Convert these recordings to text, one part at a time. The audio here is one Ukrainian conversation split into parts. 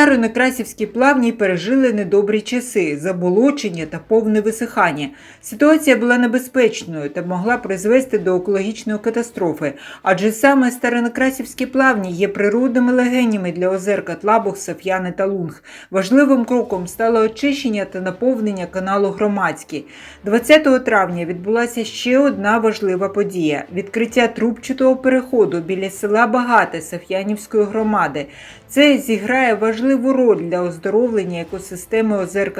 Староneкрасівські плавні пережили недобрі часи, заболочення та повне висихання. Ситуація була небезпечною та могла призвести до екологічної катастрофи, адже саме Староneкрасівські плавні є природними легенями для озер Катлабух, Саф'яни та Лунг. Важливим кроком стало очищення та наповнення каналу Громадський. 20 травня відбулася ще одна важлива подія відкриття трубчатого переходу біля села Багате Саф'янівської громади. Це зіграє важливу роль для оздоровлення екосистеми озер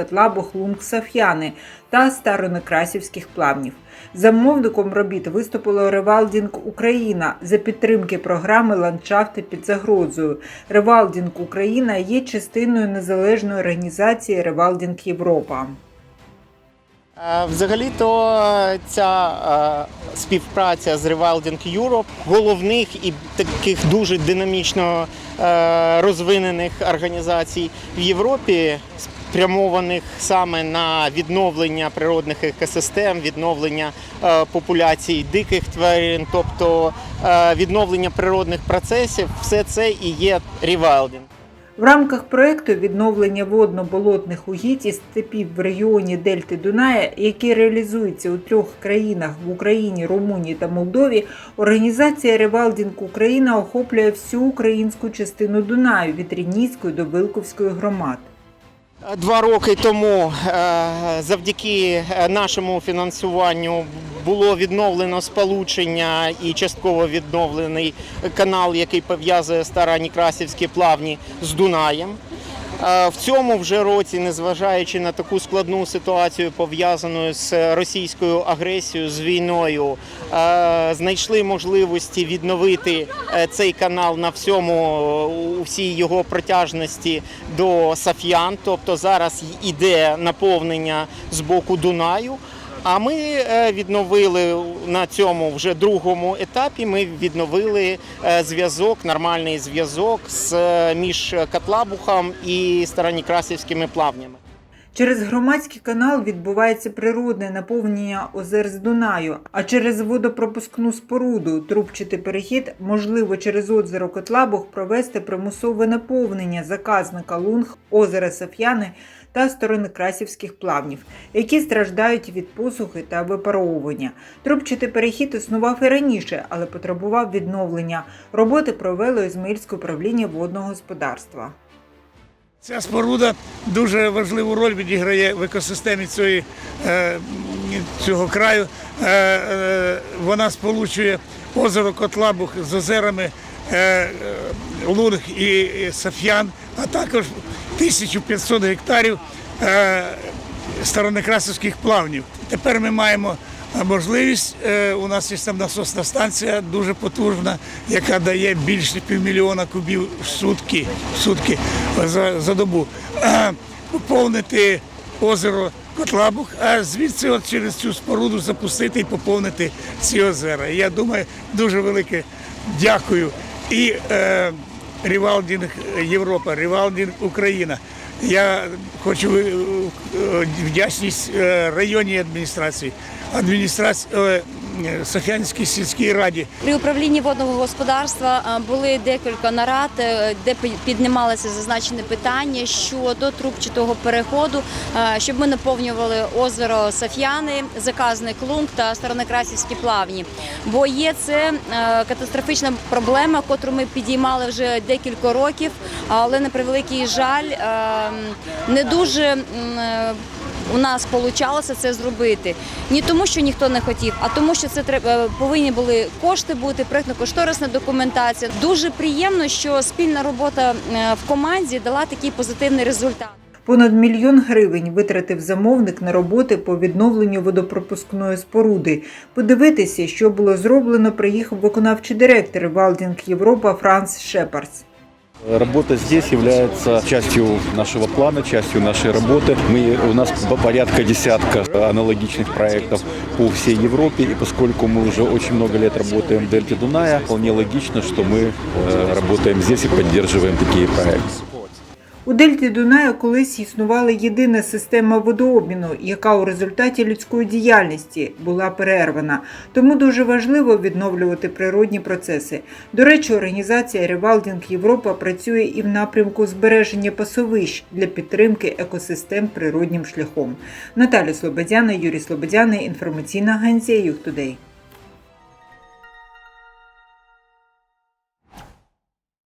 Лунг, Саф'яни та старонекрасівських плавнів. Замовником робіт виступила Ревалдінг Україна за підтримки програми Ландшафти під загрозою. Ревалдінг Україна є частиною незалежної організації Ревалдінг Європа. Е, Взагалі-то е, ця е, співпраця з Rewilding Europe головних і таких дуже динамічно розвинених організацій в Європі, спрямованих саме на відновлення природних екосистем, відновлення популяцій диких тварин, тобто відновлення природних процесів, все це і є ревайлдинг. В рамках проекту відновлення водно-болотних угідь і степів в регіоні Дельти Дуная, який реалізується у трьох країнах в Україні, Румунії та Молдові, організація Ревалдінг Україна охоплює всю українську частину Дунаю від Рідніської до Вилковської громад. Два роки тому е, завдяки е, нашому фінансуванню було відновлено сполучення і частково відновлений канал, який пов'язує Старонікрасівські плавні з Дунаєм. В цьому вже році, незважаючи на таку складну ситуацію, пов'язану з російською агресією, з війною, знайшли можливості відновити е, цей канал на всьому у всій його протяжності до Саф'ян. Тобто зараз іде наповнення з боку Дунаю. А ми е, відновили на цьому вже другому етапі. Ми відновили е, зв'язок, нормальний зв'язок з е, між Катлабухом і Старонікрасівськими плавнями. Через громадський канал відбувається природне наповнення озер з Дунаю, а через водопропускну споруду трубчатий перехід можливо через озеро Котлабух провести примусове наповнення заказника Лунг, озера Саф'яни та сторонекрасівських плавнів, які страждають від посухи та випаровування. Трубчатий перехід існував і раніше, але потребував відновлення. Роботи провело Ізмаїльське управління водного господарства. Ця споруда дуже важливу роль відіграє в екосистемі цієї, е, цього краю. Е, е, Вона сполучує озеро Котлабух з озерами Лунг і Саф'ян, а також 1500 гектарів старонекрасівських плавнів. Тепер ми маємо можливість, е, у нас є там насосна станція дуже потужна, яка дає більше півмільйона кубів в сутки, в сутки за, за добу. Поповнити озеро Котлабух, а звідси от через цю споруду запустити і поповнити ці озера. Я думаю, дуже велике дякую і е, Рівалдінг Європа, Рівалдінг Україна. Я хочу е, е, вдячність е, районній адміністрації, адміністрації е, Софіанській сільській раді. При управлінні водного господарства були декілька нарад, е, де пі- піднімалося зазначене питання щодо трубчатого переходу, щоб ми наповнювали озеро Саф'яни, заказник Лунг та Староneкрасівські плавні. Бо є це е, катастрофічна проблема, котру ми підіймали вже декілька років, але на превеликий жаль е, не дуже. Е, у нас вийшло це зробити не тому, що ніхто не хотів, а тому, що це треба повинні були кошти бути, проєктно-кошторисна документація. Дуже приємно, що спільна робота е, в команді дала такий позитивний результат. Понад мільйон гривень витратив замовник на роботи по відновленню водопропускної споруди. Подивитися, що було зроблено, приїхав виконавчий директор Валдінг Європа Франц Шепардс. Работа здесь является частью нашего плана, частью нашей работы. Мы, у нас по- порядка десятка аналогичных проектов по всей Европе, и поскольку мы уже очень много лет работаем в Дельте Дуная, вполне логично, что мы э, работаем здесь и поддерживаем такие проекты. У дельті Дунаю колись існувала єдина система водообміну, яка у результаті людської діяльності була перервана. Тому дуже важливо відновлювати природні процеси. До речі, організація Ревалдінг Європа працює і в напрямку збереження пасовищ для підтримки екосистем природнім шляхом. Наталя Слободяна, Юрій Слободяна, інформаційна агенція Юхтудей.